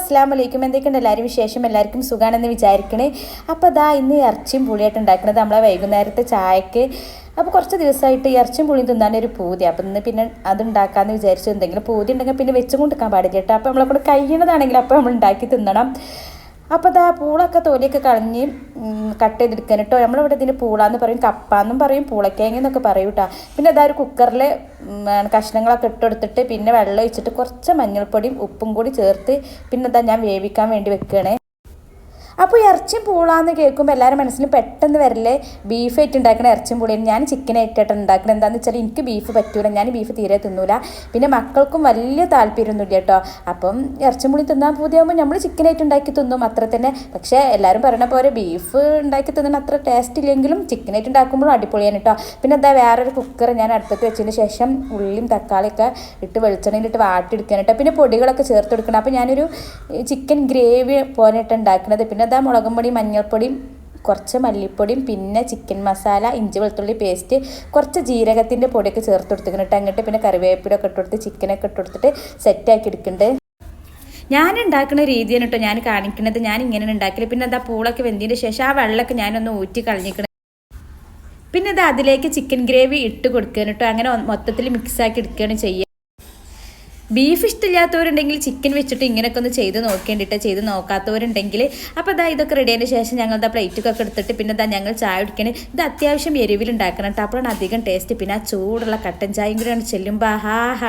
അസ്സാം വലൈക്കും എന്തൊക്കെയുണ്ട് എല്ലാവരും വിശേഷം? എല്ലാവർക്കും സുഖമാണെന്ന് വിചാരിക്കണേ. അപ്പോൾ അതാ ഇന്ന് ഇറച്ചിയും പുളിയായിട്ട് ഉണ്ടാക്കുന്നത് നമ്മളെ വൈകുന്നേരത്തെ ചായക്ക്. അപ്പോൾ കുറച്ച് ദിവസമായിട്ട് ഇറച്ചിയും പുളിയും തിന്നാൻ ഒരു പൂതി. അപ്പം ഇന്ന് പിന്നെ അത് ഉണ്ടാക്കാമെന്ന് വിചാരിച്ചു. എന്തെങ്കിലും പൂതി ഉണ്ടെങ്കിൽ പിന്നെ വെച്ചും കൊണ്ടിരിക്കാൻ പാടില്ല കേട്ടോ. അപ്പോൾ നമ്മളെ കൊണ്ട് കഴിയണതാണെങ്കിൽ അപ്പോൾ നമ്മൾ ഉണ്ടാക്കി തിന്നണം. അപ്പോൾ അതാ പൂളൊക്കെ തൊലിയൊക്കെ കളഞ്ഞ് കട്ട് ചെയ്തെടുക്കാൻ കേട്ടോ നമ്മളിവിടെ ഇതിന് പൂളാന്ന് പറയും കപ്പാന്നും പറയും പൂളക്കേങ്ങ എന്നൊക്കെ പറയും കേട്ടോ പിന്നെ അതാ ഒരു കുക്കറിൽ കഷ്ണങ്ങളൊക്കെ ഇട്ടെടുത്തിട്ട് പിന്നെ വെള്ളം ഒഴിച്ചിട്ട് കുറച്ച് മഞ്ഞൾപ്പൊടിയും ഉപ്പും കൂടി ചേർത്ത് പിന്നെ ഇതാ ഞാൻ വേവിക്കാൻ വേണ്ടി വെക്കുകയാണേ അപ്പോൾ ഇറച്ചിയും പൂളാന്ന് കേൾക്കുമ്പോൾ എല്ലാവരും മനസ്സിൽ പെട്ടെന്ന് വരല്ലേ ബീഫ് ആയിട്ട് ഉണ്ടാക്കണ ഇറച്ചിയും പൂളിയും. ഞാൻ ചിക്കൻ ആയിട്ടാണ് ഉണ്ടാക്കണത്. എന്താണെന്ന് വെച്ചാൽ എനിക്ക് ബീഫ് പറ്റൂല. ഞാൻ ബീഫ് തീരെ തിന്നൂല. പിന്നെ മക്കൾക്കും വലിയ താല്പര്യമൊന്നുമില്ല കേട്ടോ. അപ്പം ഇറച്ചിയും പുളി തിന്നാൻ പൂതിയാകുമ്പോൾ നമ്മൾ ചിക്കൻ ആയിട്ട് ഉണ്ടാക്കി തിന്നും അത്ര തന്നെ. പക്ഷേ എല്ലാവരും പറയണ പോലെ ബീഫ് ഉണ്ടാക്കി തിന്നണ അത്ര ടേസ്റ്റ് ഇല്ലെങ്കിലും ചിക്കൻ ആയിട്ട് ഉണ്ടാക്കുമ്പോഴും അടിപൊളിയാണ് കേട്ടോ. പിന്നെ എന്താ വേറൊരു കുക്കർ ഞാൻ അടുപ്പത്ത് വെച്ചതിന് ശേഷം ഉള്ളിയും തക്കാളിയൊക്കെ ഇട്ട് വെളിച്ചെണ്ണയിലിട്ട് വാട്ടിയെടുക്കാൻ കേട്ടോ പിന്നെ പൊടികളൊക്കെ ചേർത്ത് കൊടുക്കണം. അപ്പോൾ ഞാനൊരു ചിക്കൻ ഗ്രേവി പോലെയിട്ട് ഉണ്ടാക്കുന്നത് പിന്നെ അതാ മുളകും പൊടിയും മഞ്ഞൾപ്പൊടിയും കുറച്ച് മല്ലിപ്പൊടിയും പിന്നെ ചിക്കൻ മസാല ഇഞ്ചി വെളുത്തുള്ളി പേസ്റ്റ് കുറച്ച് ജീരകത്തിന്റെ പൊടിയൊക്കെ ചേർത്ത് കൊടുത്തിട്ട് അങ്ങോട്ട് പിന്നെ കറിവേപ്പിലൊക്കെ ഇട്ട് കൊടുത്ത് ചിക്കനൊക്കെ ഇട്ട് കൊടുത്തിട്ട് സെറ്റാക്കി എടുക്കുന്നുണ്ട് ഞാൻ ഉണ്ടാക്കുന്ന രീതിയാണ് കേട്ടോ ഞാൻ കാണിക്കുന്നത്. ഞാൻ ഇങ്ങനെ ഉണ്ടാക്കില്ല പിന്നെ എന്താ പൂളൊക്കെ വെന്തിന്റെ ശേഷം ആ വെള്ളമൊക്കെ ഞാനൊന്ന് ഊറ്റി കളഞ്ഞിക്കണം. പിന്നെ ഇത് അതിലേക്ക് ചിക്കൻ ഗ്രേവി ഇട്ട് കൊടുക്കുകയാണ് കേട്ടോ അങ്ങനെ മൊത്തത്തിൽ മിക്സാക്കി എടുക്കുകയാണ് ചെയ്യുക. ബീഫ് ഇഷ്ടമില്ലാത്തവരുണ്ടെങ്കിൽ ചിക്കൻ വെച്ചിട്ട് ഇങ്ങനെയൊക്കെ ഒന്ന് ചെയ്ത് നോക്കേണ്ടിട്ട് ചെയ്ത് നോക്കാത്തവരുണ്ടെങ്കിൽ. അപ്പോൾ ഇതാ ഇതൊക്കെ റെഡി ആയതിനു ശേഷം ഞങ്ങൾ ഇതാ പ്ലേറ്റൊക്കെ എടുത്തിട്ട് പിന്നെ ഇതാ ഞങ്ങൾ ചായ കുടിക്കണേ. ഇത് അത്യാവശ്യം എരിവിൽ ഉണ്ടാക്കണം കേട്ടോ അപ്പോഴാണ് അധികം ടേസ്റ്റ് പിന്നെ ആ ചൂടുള്ള കട്ടൻ ചായയും കൂടെയാണ് ചെല്ലുമ്പോൾ ഹാ ഹാ